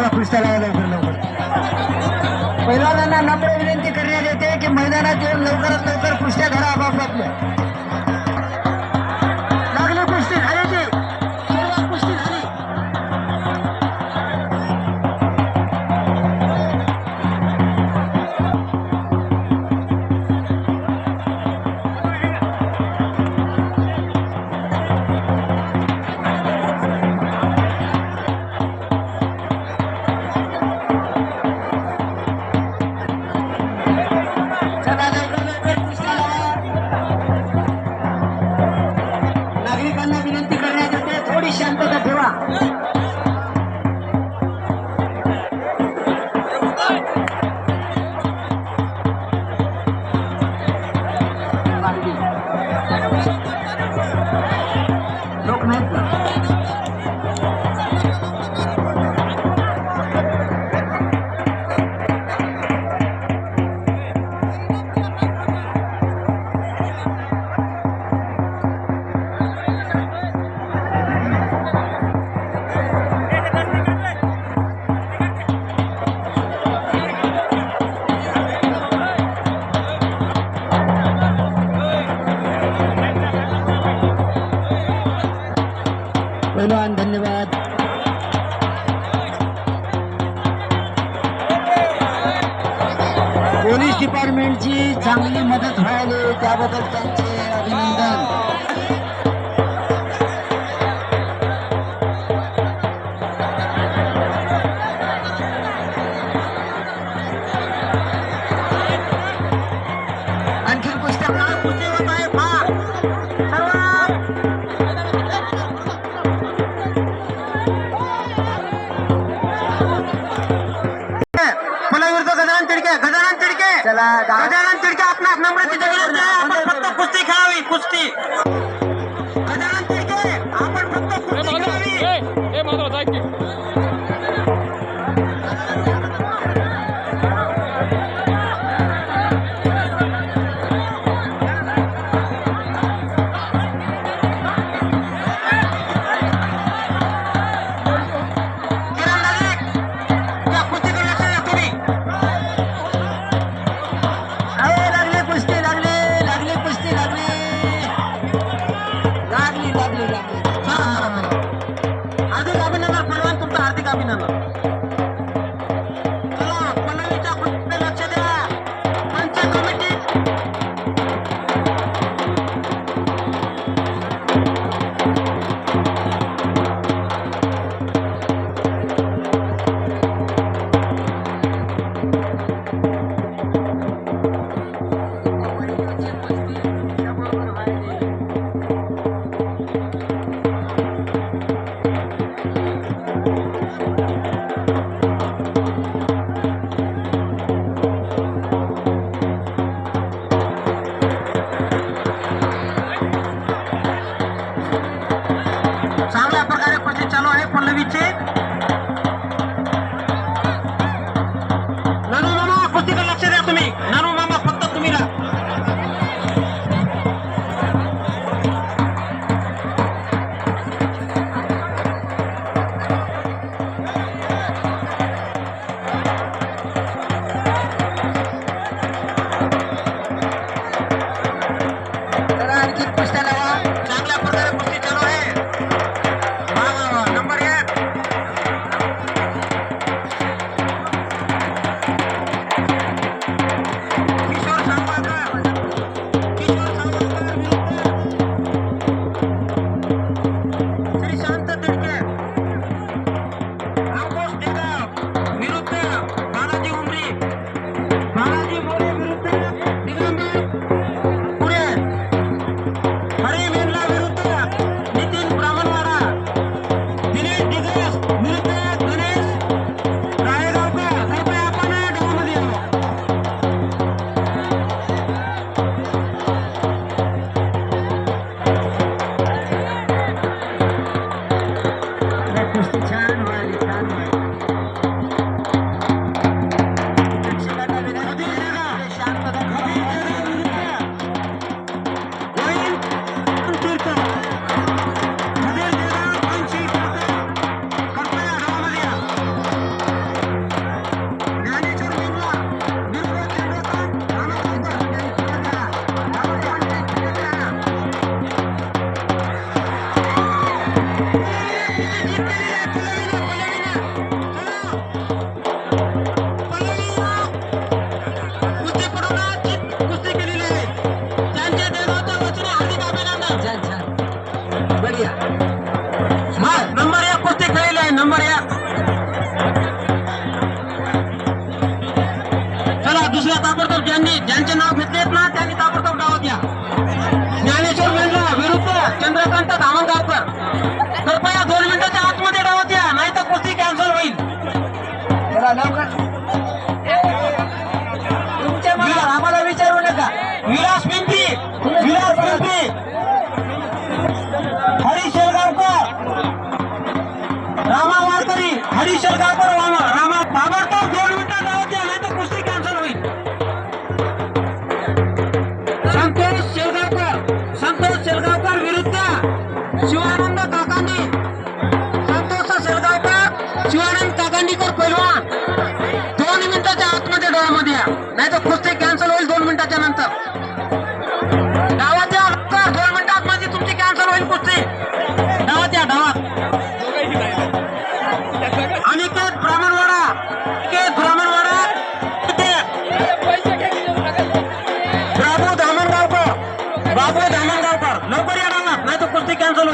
तुम्हाला खुर्च्या आवाज आहे लवकर. पहिल्यांदा नम्र विनंती करण्यात येते की मैदानात येऊन लवकरात लवकर फ्रीस्टाईल घरा आपापल्या. पोलीस डिपार्टमेंटची चांगली मदत व्हायली त्याबद्दल त्यांचे Miras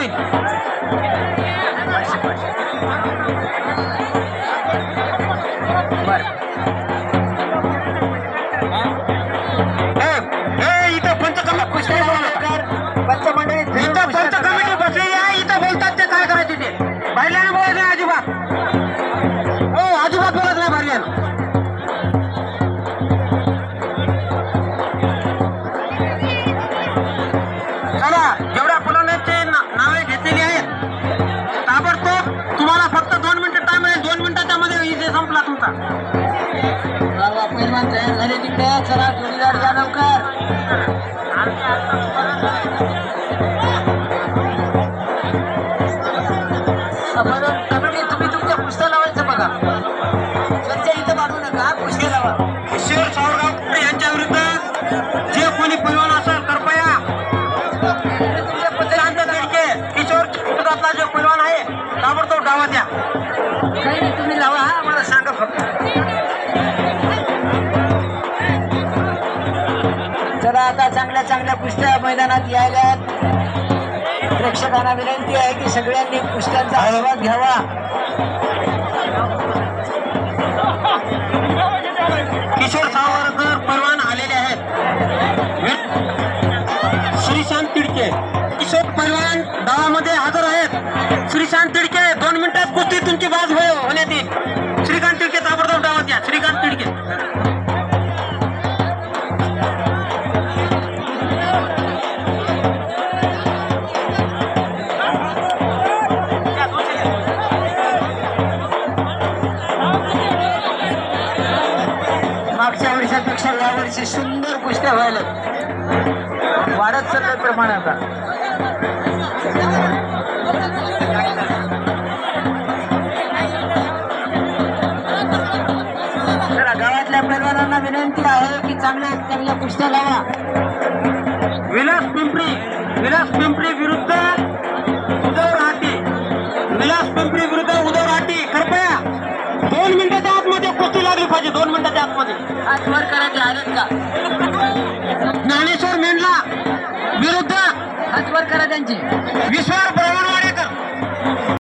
nine. कुस्त्या मैदानात यायला प्रेक्षकांना विनंती आहे की सगळ्यांनी कुस्त्यांचा आशीर्वाद घ्यावा. किशोर सावरकर परवान आलेले आहेत. श्रीशांत तिडके. किशोर परवान गावामध्ये हजर आहेत. श्रीशांत तिडके दोन मिनिटात कुस्ती तुमची बाज होण्यात येईल. अशी सुंदर पुष्ट्या व्हायला. वाढत चाललं प्रमाण आता. गावातल्या पैलवानांना विनंती आहे की चांगल्या चांगल्या पुष्ट्या लावा. विलास पिंपरी विलास पाठवर करायचे आहेत का? ज्ञानेश्वर मेंढला विरुद्ध. हातवर करा त्यांची. विश्वास ब्राह्मण वाडेकर